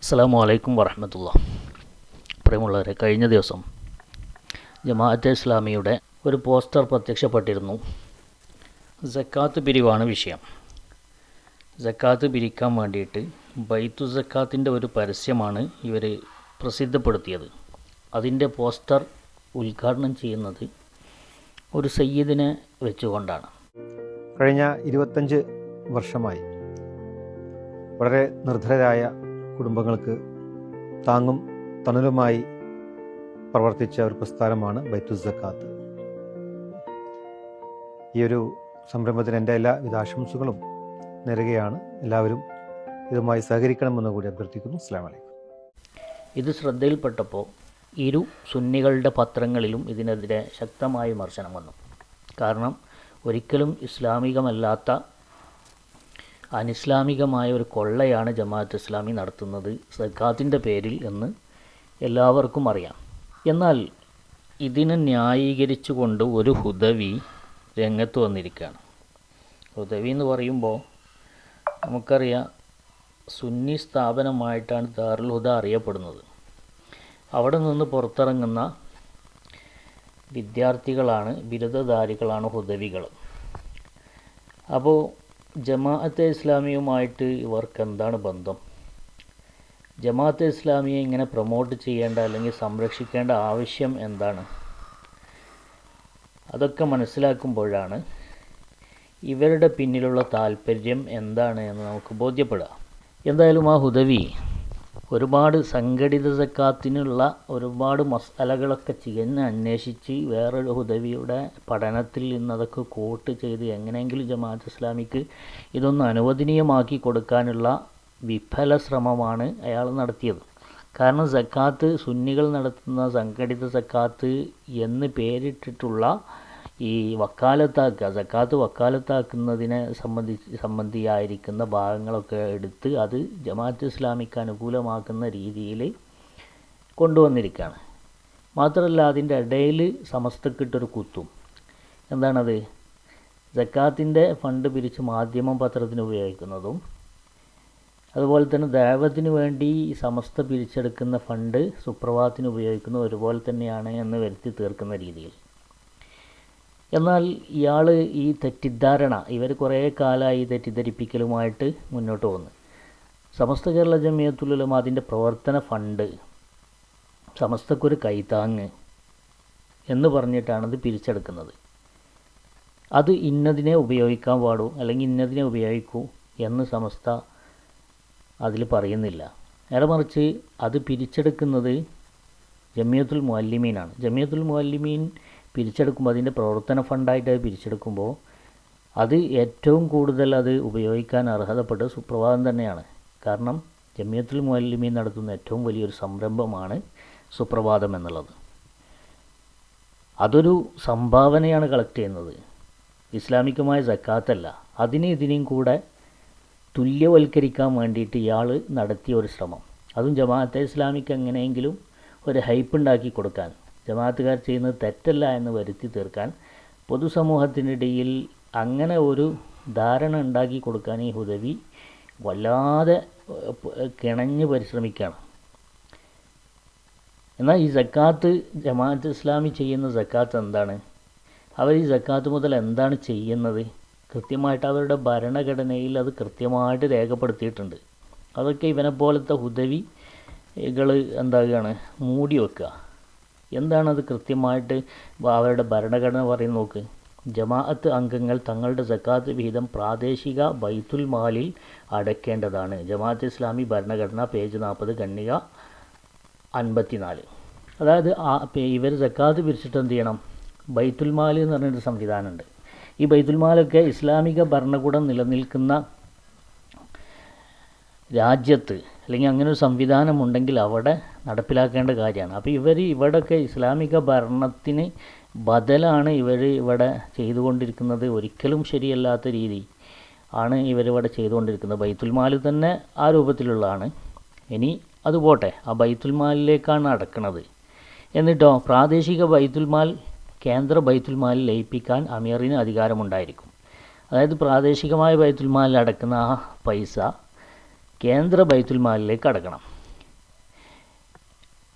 അസ്സാം വലൈക്കും വറഹമത്തുള്ള പ്രിയമുള്ളവരെ കഴിഞ്ഞ ദിവസം ജമാഅത്തെ ഇസ്ലാമിയുടെ ഒരു പോസ്റ്റർ പ്രത്യക്ഷപ്പെട്ടിരുന്നു. ജക്കാത്ത് പിരിവാണ് വിഷയം. ജക്കാത്ത് പിരിക്കാൻ വേണ്ടിയിട്ട് ബൈത്തു ജക്കാത്തിന്റെ ഒരു പരസ്യമാണ് ഇവർ പ്രസിദ്ധപ്പെടുത്തിയത്. അതിന്റെ പോസ്റ്റർ ഉദ്ഘാടനം ചെയ്യുന്നത് ഒരു സയ്യിദിനെ വെച്ചുകൊണ്ടാണ്. കഴിഞ്ഞ ഇരുപത്തഞ്ച് വർഷമായി വളരെ നിർധരരായ കുടുംബങ്ങൾക്ക് താങ്ങും തണലുമായി പ്രവർത്തിച്ച ഒരു പ്രസ്ഥാനമാണ് ബൈത്തു സക്കാത്ത്. ഈ ഒരു സംരംഭത്തിന് എന്റെ എല്ലാവിധ ആശംസകളും നേരുകയാണ്. എല്ലാവരും ഇതുമായി സഹകരിക്കണമെന്ന് കൂടി അഭ്യർത്ഥിക്കുന്നു. അസ്ലാം ഇത് ശ്രദ്ധയിൽപ്പെട്ടപ്പോൾ ഇരു സുന്നികളുടെ പത്രങ്ങളിലും ഇതിനെതിരെ ശക്തമായ വിമർശനം വന്നു. കാരണം ഒരിക്കലും ഇസ്ലാമികമല്ലാത്ത അനിസ്ലാമികമായ ഒരു കൊള്ളയാണ് ജമാഅത്ത് ഇസ്ലാമി നടത്തുന്നത്. സക്കാത്തിന്റെ പേരിൽ എന്ന് എല്ലാവർക്കും അറിയാം. എന്നാൽ ഇതിനെ ന്യായീകരിച്ചുകൊണ്ട് ഒരു ഹുദവി രംഗത്ത് വന്നിരിക്കുകയാണ്. ഹുദവി എന്ന് പറയുമ്പോൾ നമുക്കറിയാം സുന്നി സ്ഥാപനമായിട്ടാണ് ദാറുൽ ഹുദ അറിയപ്പെടുന്നത്. അവിടെ നിന്ന് പുറത്തിറങ്ങുന്ന വിദ്യാർത്ഥികളാണ് ബിരുദധാരികളാണ് ഹുദവികൾ. അപ്പോൾ ജമാഅത്തെ ഇസ്ലാമിയുമായിട്ട് ഇവർക്ക് എന്താണ് ബന്ധം? ജമാഅത്തെ ഇസ്ലാമിയെ ഇങ്ങനെ പ്രൊമോട്ട് ചെയ്യേണ്ട അല്ലെങ്കിൽ സംരക്ഷിക്കേണ്ട ആവശ്യം എന്താണ്? അതൊക്കെ മനസ്സിലാക്കുമ്പോഴാണ് ഇവരുടെ പിന്നിലുള്ള താല്പര്യം എന്താണ് എന്ന് നമുക്ക് ബോധ്യപ്പെടുക. എന്തായാലും ആ ഹുദവി ഒരുപാട് സംഘടിത സക്കാത്തിനുള്ള ഒരുപാട് മസാലകളൊക്കെ ചികഞ്ഞ് അന്വേഷിച്ച് വേറൊരു ഹുദവിയുടെ പഠനത്തിൽ നിന്നതൊക്കെ കോട്ട് ചെയ്ത് എങ്ങനെയെങ്കിലും ജമാഅത്ത് ഇസ്ലാമിക്ക് ഇതൊന്ന് അനുവദനീയമാക്കി കൊടുക്കാനുള്ള വിഫല ശ്രമമാണ് അയാൾ നടത്തിയത്. കാരണം സക്കാത്ത് സുന്നികൾ നടത്തുന്ന സംഘടിത സക്കാത്ത് എന്ന് പേരിട്ടിട്ടുള്ള ഈ വക്കാലത്താക്കുക സക്കാത്ത് വക്കാലത്താക്കുന്നതിനെ സംബന്ധിച്ച് സംബന്ധിയായിരിക്കുന്ന ഭാഗങ്ങളൊക്കെ എടുത്ത് അത് ജമാഅത്ത് ഇസ്ലാമിക്ക് അനുകൂലമാക്കുന്ന രീതിയിൽ കൊണ്ടുവന്നിരിക്കുകയാണ്. മാത്രമല്ല അതിന്റെ ഇടയിൽ സമസ്തക്കിട്ടൊരു കുത്തും. എന്താണത്? ജക്കാത്തിന്റെ ഫണ്ട് പിരിച്ച് മാധ്യമം പത്രത്തിന് ഉപയോഗിക്കുന്നതും അതുപോലെ തന്നെ ദേവത്തിന് വേണ്ടി സമസ്ത പിരിച്ചെടുക്കുന്ന ഫണ്ട് സുപ്രഭാതത്തിന് ഉപയോഗിക്കുന്നത് ഒരുപോലെ തന്നെയാണ് എന്ന് വരുത്തി തീർക്കുന്ന രീതിയിൽ. എന്നാൽ ഇയാൾ ഈ തെറ്റിദ്ധാരണ ഇവർ കുറേ കാലമായി തെറ്റിദ്ധരിപ്പിക്കലുമായിട്ട് മുന്നോട്ട് പോകുന്നു. സമസ്ത കേരള ജമിയത്തുലം അതിന്റെ പ്രവർത്തന ഫണ്ട് സമസ്തക്കൊരു കൈത്താങ്ങ് എന്ന് പറഞ്ഞിട്ടാണ് പിരിച്ചെടുക്കുന്നത്. അത് ഇന്നതിനെ ഉപയോഗിക്കാൻ പാടൂ അല്ലെങ്കിൽ ഇന്നതിനെ ഉപയോഗിക്കൂ എന്ന് സമസ്ത അതിൽ പറയുന്നില്ല. നേരെ മറിച്ച് അത് പിരിച്ചെടുക്കുന്നത് ജമിയത്തുൽ മുഅല്ലിമീനാണ് ജമിയത്തുൽ മുഅല്ലിമീൻ പിരിച്ചെടുക്കുമ്പോൾ അതിന്റെ പ്രവർത്തന ഫണ്ടായിട്ട് അത് പിരിച്ചെടുക്കുമ്പോൾ അത് ഏറ്റവും കൂടുതൽ അത് ഉപയോഗിക്കാൻ അർഹതപ്പെട്ട സുപ്രഭാതം തന്നെയാണ്. കാരണം ജമിയത്തുൽ മുഅല്ലിമീൻ നടത്തുന്ന ഏറ്റവും വലിയൊരു സംരംഭമാണ് സുപ്രഭാതം എന്നുള്ളത്. അതൊരു സംഭാവനയാണ് കളക്ട് ചെയ്യുന്നത്. ഇസ്ലാമികമായ സക്കാത്തല്ല. അതിനെ ഇതിനെയും കൂടെ തുല്യവൽക്കരിക്കാൻ വേണ്ടിയിട്ട് ഇയാൾ നടത്തിയ ഒരു ശ്രമം. അതും ജമാഅത്തെ ഇസ്ലാമിക്ക് എങ്ങനെയെങ്കിലും ഒരു ഹൈപ്പ് ഉണ്ടാക്കി കൊടുക്കാൻ. ജമാഅത്തുകാർ ചെയ്യുന്നത് തെറ്റല്ല എന്ന് വരുത്തി തീർക്കാൻ പൊതുസമൂഹത്തിനിടയിൽ അങ്ങനെ ഒരു ധാരണ ഉണ്ടാക്കി കൊടുക്കാൻ ഈ ഹുദവി വല്ലാതെ കിണഞ്ഞ് പരിശ്രമിക്കുകയാണ്. എന്നാൽ ഈ സക്കാത്ത് ജമാഅത്ത് ഇസ്ലാമി ചെയ്യുന്ന സക്കാത്ത് എന്താണ്? അവർ ഈ സക്കാത്ത് മുതൽ എന്താണ് ചെയ്യുന്നത്? കൃത്യമായിട്ട് അവരുടെ ഭരണഘടനയിൽ അത് കൃത്യമായിട്ട് രേഖപ്പെടുത്തിയിട്ടുണ്ട്. അതൊക്കെ ഇവനെ പോലത്തെ ഹുദവികൾ എന്താകുകയാണ്? മൂടി വെക്കുക. എന്താണത് കൃത്യമായിട്ട് അവരുടെ ഭരണഘടന പറയുന്ന നോക്ക്. ജമാഅത്ത് അംഗങ്ങൾ തങ്ങളുടെ സക്കാത്ത് വിഹിതം പ്രാദേശിക ബൈത്തുൽ മാലിൽ അടയ്ക്കേണ്ടതാണ് ജമാഅത്ത് ഇസ്ലാമി ഭരണഘടന പേജ് നാൽപ്പത് കണ്ണിക അൻപത്തിനാല്. അതായത് ഇവർ സക്കാത്ത് പിരിച്ചിട്ട് എന്ത് ചെയ്യണം? ബൈത്തുൽ മാൽ എന്ന് പറഞ്ഞൊരു സംവിധാനമുണ്ട്. ഈ ബൈത്തുൽ മാലൊക്കെ ഇസ്ലാമിക ഭരണകൂടം നിലനിൽക്കുന്ന രാജ്യത്ത് അല്ലെങ്കിൽ അങ്ങനെ ഒരു സംവിധാനം ഉണ്ടെങ്കിൽ അവിടെ നടപ്പിലാക്കേണ്ട കാര്യമാണ്. അപ്പോൾ ഇവർ ഇവിടെയൊക്കെ ഇസ്ലാമിക ഭരണത്തിന് ബദലാണ് ഇവർ ഇവിടെ ചെയ്തുകൊണ്ടിരിക്കുന്നത്. ഒരിക്കലും ശരിയല്ലാത്ത രീതി ആണ് ഇവരിവിടെ ചെയ്തുകൊണ്ടിരിക്കുന്നത്. ബൈത്തുൽമാൽ തന്നെ ആ രൂപത്തിലുള്ളതാണ്. ഇനി അത് പോട്ടെ ആ ബൈത്തുൽമാലിലേക്കാണ് അടക്കുന്നത് എന്നിട്ടോ പ്രാദേശിക ബൈത്തുൽമാൽ കേന്ദ്ര ബൈത്തുൽ മാലിൽ ലയിപ്പിക്കാൻ അമീറിന് അധികാരമുണ്ടായിരിക്കും. അതായത് പ്രാദേശികമായ ബൈത്തുൽമാലിൽ അടക്കുന്ന ആ പൈസ കേന്ദ്ര ബൈത്തുൽ മാലിലേക്ക് അടക്കണം.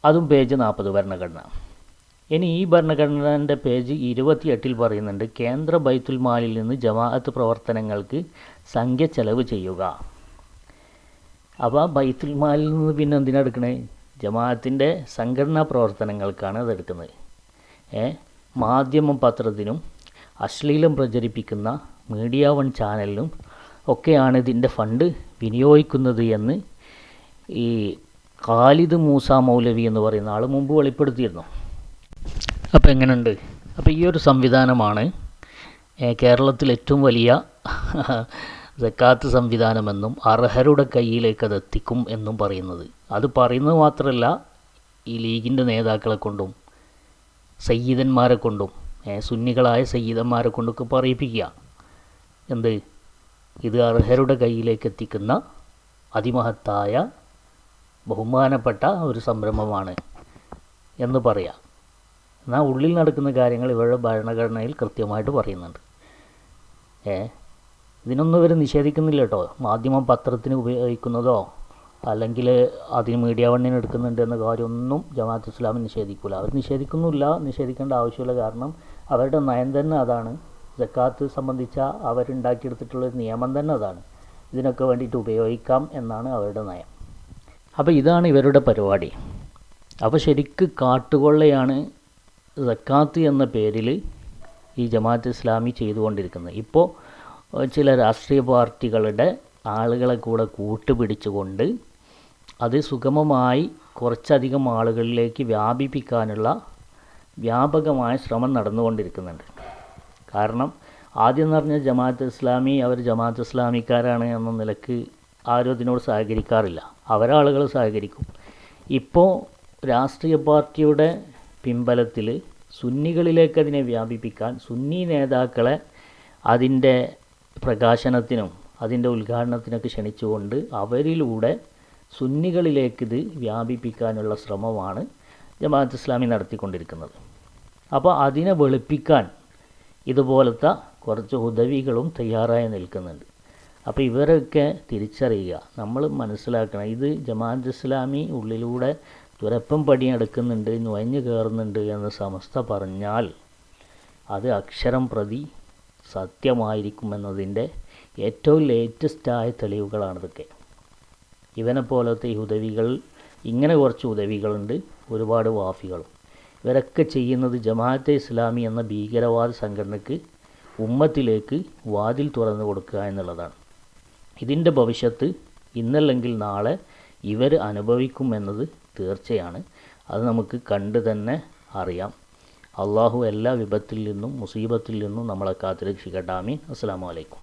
അതും പേജ് നാൽപ്പത് ഭരണഘടന. ഇനി ഈ ഭരണഘടനന്റെ പേജ് ഇരുപത്തിയെട്ടിൽ പറയുന്നുണ്ട് കേന്ദ്ര ബൈത്തുൽ മാലിൽ നിന്ന് ജമാഅത്ത് പ്രവർത്തനങ്ങൾക്ക് സംഖ്യ ചെലവ് ചെയ്യുക. അപ്പോൾ ബൈത്തുൽ മാലിൽ നിന്ന് പിന്നെ എന്തിനാണ് എടുക്കണേ? ജമാഅത്തിന്റെ സംഘടനാ പ്രവർത്തനങ്ങൾക്കാണ് അത് എടുക്കുന്നത്. ഏ? മാധ്യമം പത്രത്തിനും അശ്ലീലം പ്രചരിപ്പിക്കുന്ന മീഡിയ വൺ ചാനലിനും ഒക്കെയാണ് ഇതിന്റെ ഫണ്ട് വിനിയോഗിക്കുന്നത് എന്ന് ഈ ഖാലിദ് മൂസ മൗലവി എന്ന് പറയുന്ന ആൾ മുമ്പ് വെളിപ്പെടുത്തിയിരുന്നു. അപ്പോൾ എങ്ങനെയുണ്ട് അപ്പോൾ ഈ ഒരു സംവിധാനമാണ് കേരളത്തിൽ ഏറ്റവും വലിയ സക്കാത്ത് സംവിധാനമെന്നും അർഹരുടെ കയ്യിലേക്ക് അത് എത്തിക്കും എന്നും പറയുന്നത്. അത് പറയുന്നത് മാത്രമല്ല ഈ ലീഗിന്റെ നേതാക്കളെ കൊണ്ടും സയ്യിദന്മാരെ കൊണ്ടും സുന്നികളായ സയ്യിദന്മാരെ കൊണ്ടൊക്കെ പറയിപ്പിക്കുക. എന്ത്? ഇത് അർഹരുടെ കയ്യിലേക്ക് എത്തിക്കുന്ന അതിമഹത്തായ ബഹുമാനപ്പെട്ട ഒരു സംരംഭമാണ് എന്ന് പറയാം. എന്നാൽ ഉള്ളിൽ നടക്കുന്ന കാര്യങ്ങൾ ഇവരുടെ ഭരണഘടനയിൽ കൃത്യമായിട്ട് പറയുന്നുണ്ട്. ഏ? ഇതിനൊന്നും ഇവർ നിഷേധിക്കുന്നില്ല കേട്ടോ. മാധ്യമം പത്രത്തിന് ഉപയോഗിക്കുന്നതോ അല്ലെങ്കിൽ അതിന് മീഡിയ വണ്ണിന് എടുക്കുന്നുണ്ട് എന്ന കാര്യമൊന്നും ജമാഅത്ത് ഇസ്ലാമി നിഷേധിക്കില്ല അവർ നിഷേധിക്കുന്നില്ല നിഷേധിക്കേണ്ട ആവശ്യമില്ല. കാരണം അവരുടെ നയം തന്നെ അതാണ്. ജക്കാത്ത് സംബന്ധിച്ച അവരുണ്ടാക്കിയെടുത്തിട്ടുള്ള നിയമം തന്നെ അതാണ്. ഇതിനൊക്കെ വേണ്ടിയിട്ട് ഉപയോഗിക്കാം എന്നാണ് അവരുടെ നയം. അപ്പോൾ ഇതാണ് ഇവരുടെ പരിപാടി. അപ്പോൾ ശരിക്ക് കാട്ടുകൊള്ളയാണ് സക്കാത്ത് എന്ന പേരിൽ ഈ ജമാഅത്ത് ഇസ്ലാമി ചെയ്തുകൊണ്ടിരിക്കുന്നത്. ഇപ്പോൾ ചില രാഷ്ട്രീയ പാർട്ടികളുടെ ആളുകളെ കൂടെ കൂട്ടുപിടിച്ചുകൊണ്ട് അത് സുഗമമായി കുറച്ചധികം ആളുകളിലേക്ക് വ്യാപിപ്പിക്കാനുള്ള വ്യാപകമായ ശ്രമം നടന്നുകൊണ്ടിരിക്കുന്നുണ്ട്. കാരണം ആദ്യം എന്ന് പറഞ്ഞാൽ ജമാഅത്ത് ഇസ്ലാമി അവർ ജമാഅത്ത് ഇസ്ലാമിക്കാരാണ് എന്ന നിലയ്ക്ക് ആരും അതിനോട് സഹകരിക്കാറില്ല. അവരാളുകൾ സഹകരിക്കും. ഇപ്പോൾ രാഷ്ട്രീയ പാർട്ടിയുടെ പിൻബലത്തിൽ സുന്നികളിലേക്ക് അതിനെ വ്യാപിപ്പിക്കാൻ സുന്നി നേതാക്കളെ അതിന്റെ പ്രകാശനത്തിനും അതിന്റെ ഉദ്ഘാടനത്തിനൊക്കെ ക്ഷണിച്ചുകൊണ്ട് അവരിലൂടെ സുന്നികളിലേക്ക് ഇത് വ്യാപിപ്പിക്കാനുള്ള ശ്രമമാണ് ജമാഅത്ത് ഇസ്ലാമി നടത്തിക്കൊണ്ടിരിക്കുന്നത്. അപ്പോൾ അതിനെ വെളുപ്പിക്കാൻ ഇതുപോലത്തെ കുറച്ച് ഉദവികളും തയ്യാറായി നിൽക്കുന്നുണ്ട്. അപ്പോൾ ഇവരൊക്കെ തിരിച്ചറിയുക. നമ്മൾ മനസ്സിലാക്കണം ഇത് ജമാഅത്ത് ഇസ്ലാമി ഉള്ളിലൂടെ തുരപ്പം പടിയെടുക്കുന്നുണ്ട് നുഴഞ്ഞു കയറുന്നുണ്ട് എന്ന് സമസ്ത പറഞ്ഞാൽ അത് അക്ഷരം പ്രതി സത്യമായിരിക്കുമെന്നതിന്റെ ഏറ്റവും ലേറ്റസ്റ്റായ തെളിവുകളാണിതൊക്കെ ഇവനെ പോലത്തെ ഈ ഉദവികൾ ഇങ്ങനെ കുറച്ച് ഉദവികളുണ്ട് ഒരുപാട് വാഫികളും. ഇവരൊക്കെ ചെയ്യുന്നത് ജമാഅത്തെ ഇസ്ലാമി എന്ന ഭീകരവാദ സംഘടനയ്ക്ക് ഉമ്മത്തിലേക്ക് വാതിൽ തുറന്നു കൊടുക്കുക എന്നുള്ളതാണ്. ഇതിന്റെ ഭവിഷ്യത്ത് ഇന്നല്ലെങ്കിൽ നാളെ ഇവർ അനുഭവിക്കുമെന്നത് തീർച്ചയാണ്. അത് നമുക്ക് കണ്ട് തന്നെ അറിയാം. അള്ളാഹു എല്ലാ വിപത്തിൽ നിന്നും മുസീബത്തിൽ നിന്നും നമ്മളെ കാത്തുരക്ഷിക്കട്ടെ. അസ്സലാമു അസ്സാം വലൈക്കും